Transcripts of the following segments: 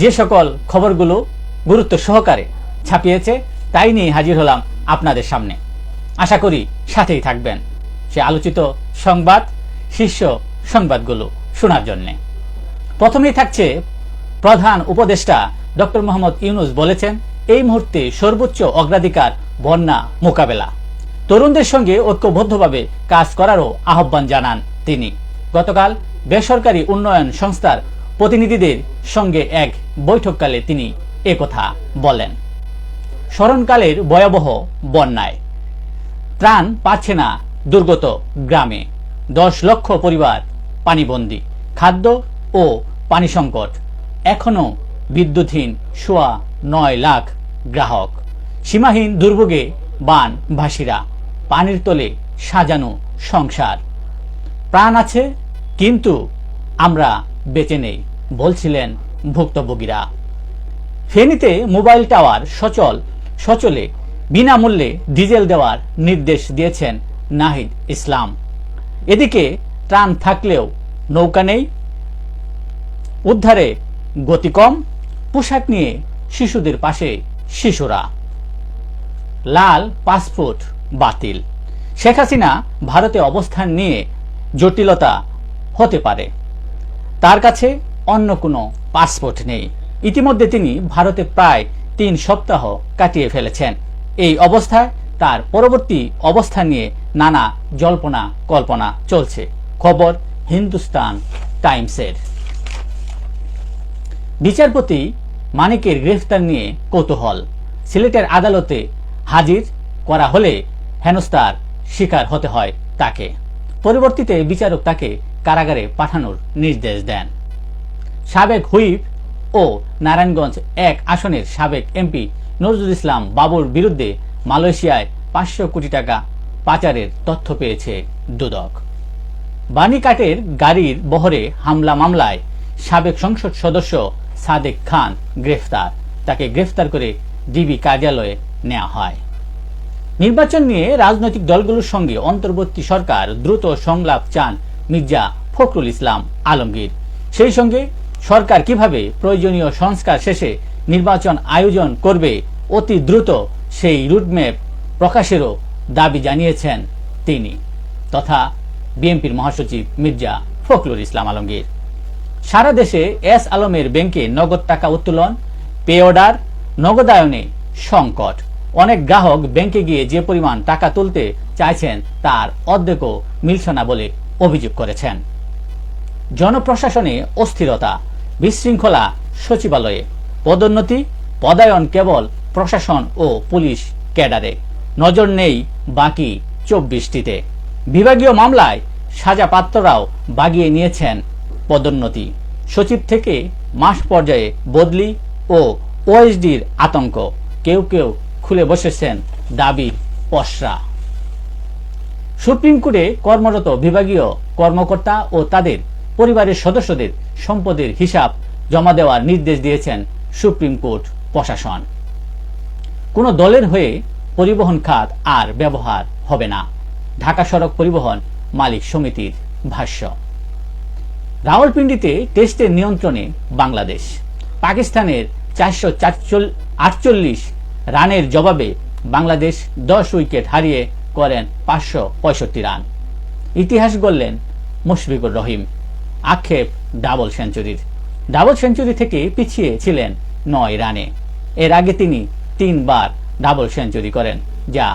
যে সকল খবরগুলো গুরুত্ব সহকারে ছাপিয়েছে, তাই নিয়ে হাজির হলাম আপনাদের সামনে। আশা করি সাথেই থাকবেন সে আলোচিত সংবাদ, শীর্ষ সংবাদগুলো শোনার জন্যে। প্রথমেই থাকছে প্রধান উপদেষ্টা ডক্টর মোহাম্মদ ইউনুস বলেছেন, এই মুহূর্তে সর্বোচ্চ অগ্রাধিকার বন্যা মোকাবেলা। তরুণদের সঙ্গে ঐক্যবদ্ধভাবে কাজ করারও আহ্বান জানান তিনি। গতকাল বেসরকারি উন্নয়ন সংস্থার প্রতিনিধিদের সঙ্গে এক বৈঠককালে তিনি একথা বলেন। স্মরণকালের ভয়াবহ বন্যায় ত্রাণ পাচ্ছে না দুর্গত গ্রামে। দশ লক্ষ পরিবার পানিবন্দী, খাদ্য ও পানি সংকট। এখনও বিদ্যুৎহীন সোয়া নয় লাখ গ্রাহক। সীমাহীন দুর্ভোগে বান ভাসিরা পানির তলে সাজানো সংসার। প্রাণ আছে, কিন্তু আমরা বেঁচে নেই, বলছিলেন ভুক্তভোগীরা। ফেনীতে মোবাইল টাওয়ার সচল, সচলে বিনামূল্যে ডিজেল দেওয়ার নির্দেশ দিয়েছেন নাহিদ ইসলাম। এদিকে ত্রাণ থাকলেও নৌকা নেই, উদ্ধারে গতি কম, পোশাক নিয়ে শিশুদের পাশে শিশুরা। লাল পাসপোর্ট বাতিল। শেখ হাসিনা ভারতে অবস্থান নিয়ে জটিলতা হতে পারে। তার কাছে অন্য কোনো পাসপোর্ট নেই। ইতিমধ্যে তিনি ভারতে প্রায় তিন সপ্তাহ কাটিয়ে ফেলেছেন। এই অবস্থায় তার পরবর্তী অবস্থান নিয়ে নানা জল্পনা কল্পনা চলছে। খবর হিন্দুস্তান টাইমসের। বিচারপতি মানিকের গ্রেফতার নিয়ে কৌতূহল। সিলেটের আদালতে হাজির করা হলে হেনস্তার শিকার হতে হয় তাকে। পরবর্তীতে বিচারক তাকে কারাগারে পাঠানোর নির্দেশ দেন। সাবেক হুইপ ও নারায়ণগঞ্জ এক আসনের সাবেক এমপি নজরুল ইসলাম বাবুর বিরুদ্ধে মালয়েশিয়ায় পাঁচশো কোটি টাকা পাচারের তথ্য পেয়েছে দুদক। বাণীকাটের গাড়ির বহরে হামলা মামলায় সাবেক সংসদ সদস্য সাদেক খান গ্রেফতার। তাকে গ্রেফতার করে ডিবি কার্যালয়ে নেওয়া হয়। নির্বাচন নিয়ে রাজনৈতিক দলগুলোর সঙ্গে অন্তর্বর্তী সরকার দ্রুত সংলাপ চান মির্জা ফখরুল ইসলাম আলমগীর। সেই সঙ্গে সরকার কীভাবে প্রয়োজনীয় সংস্কার শেষে নির্বাচন আয়োজন করবে অতি দ্রুত সেই রুটম্যাপ প্রকাশেরও দাবি জানিয়েছেন তিনি, তথা বিএনপির মহাসচিব মির্জা ফখরুল ইসলাম আলমগীর। সারা দেশে এস আলমের ব্যাংকে নগদ টাকা উত্তোলন, পে অর্ডার, নগদায়নে সংকট। অনেক গ্রাহক ব্যাংকে গিয়ে যে পরিমাণ টাকা তুলতে চাইছেন তার অর্ধেকও মিলছে না বলে অভিযোগ করেছেন। জনপ্রশাসনে অস্থিরতা, বিশৃঙ্খলা, সচিবালয়ে পদোন্নতি, পদায়ন কেবল প্রশাসন ও পুলিশ ক্যাডারে। নজর নেই বাকি চব্বিশটিতে। বিভাগীয় মামলায় সাজা পাত্ররাও বাগিয়ে নিয়েছেন পদোন্নতি। সচিব থেকে মাস পর্যায়ে বদলি ও ওএসডির আতঙ্ক। কেউ কেউ খুলে বসেছেন দাবি পসরা। সুপ্রিম কোর্টে কর্মরত বিভাগীয় কর্মকর্তা ও তাদের পরিবারের সদস্যদের সম্পদের হিসাব জমা দেওয়ার নির্দেশ দিয়েছেন সুপ্রিম কোর্ট প্রশাসন। কোনো দলের হয়ে পরিবহন খাত আর ব্যবহার হবে না। ঢাকা সড়ক পরিবহন মালিক সমিতির ভাষ্য। রাওয়ালপিন্ডিতে টেস্টের নিয়ন্ত্রণে বাংলাদেশ। পাকিস্তানের চারশো আটচল্লিশ রানের জবাবে বাংলাদেশ দশ উইকেট হারিয়ে করেন পাঁচশো পঁয়ষট্টি রান। ইতিহাস গড়লেন মুশফিকুর রহিম, আক্ষেপ ডাবল সেঞ্চুরির। ডাবল সেঞ্চুরি থেকে পিছিয়ে ছিলেন নয় রানে। এর আগে তিনি তিনবার ডাবল সেঞ্চুরি করেন, যা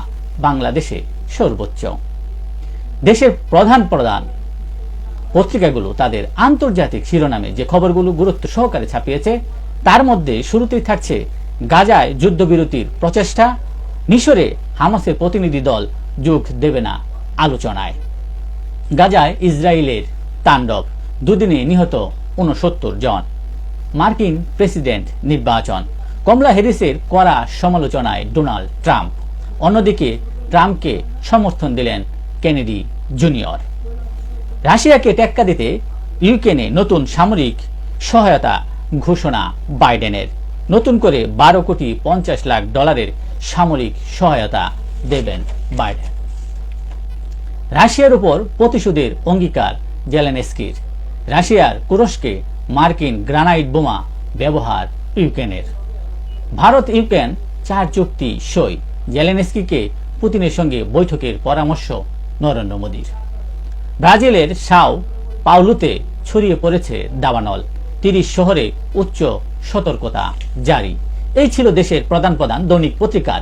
বাংলাদেশে সর্বোচ্চ। দেশের প্রধান প্রধান পত্রিকাগুলো তাদের আন্তর্জাতিক শিরোনামে যে খবরগুলো গুরুত্ব সহকারে ছাপিয়েছে, তার মধ্যে শুরুতেই থাকছে গাজায় যুদ্ধবিরতির প্রচেষ্টা, মিশরে হামাসের প্রতিনিধি দল যোগ দেবে না আলোচনায়। গাজায় ইসরায়েলের তাণ্ডব, দুদিনে নিহত উনসত্তর জন। মার্কিন প্রেসিডেন্ট নির্বাচন, কমলা হ্যারিসের কড়া সমালোচনায় ডোনাল্ড ট্রাম্প। অন্যদিকে ট্রাম্পকে সমর্থন দিলেন কেনেডি জুনিয়র। রাশিয়াকে টেক্কা দিতে ইউক্রেনে নতুন সামরিক সহায়তা ঘোষণা বাইডেনের। নতুন করে বারো কোটি পঞ্চাশ লাখ ডলারের সামরিক সহায়তা দেবেন বাইডেন রাশিয়ার উপর প্রতিশোধের অঙ্গীকার জেলেনস্কির। রাশিয়ার তুরস্কে মার্কিন গ্রানাইট বোমা ব্যবহার ইউক্রেনের। ভারত ইউক্রেন চার চুক্তি সই জেলেনস্কিকে পুতিনের সঙ্গে বৈঠকের পরামর্শ নরেন্দ্র মোদীর। ব্রাজিলের সাও পাউলুতে ছড়িয়ে পড়েছে দাবানল। তিরিশ শহরে উচ্চ সতর্কতা জারি। এই ছিল দেশের প্রধান প্রধান দৈনিক পত্রিকার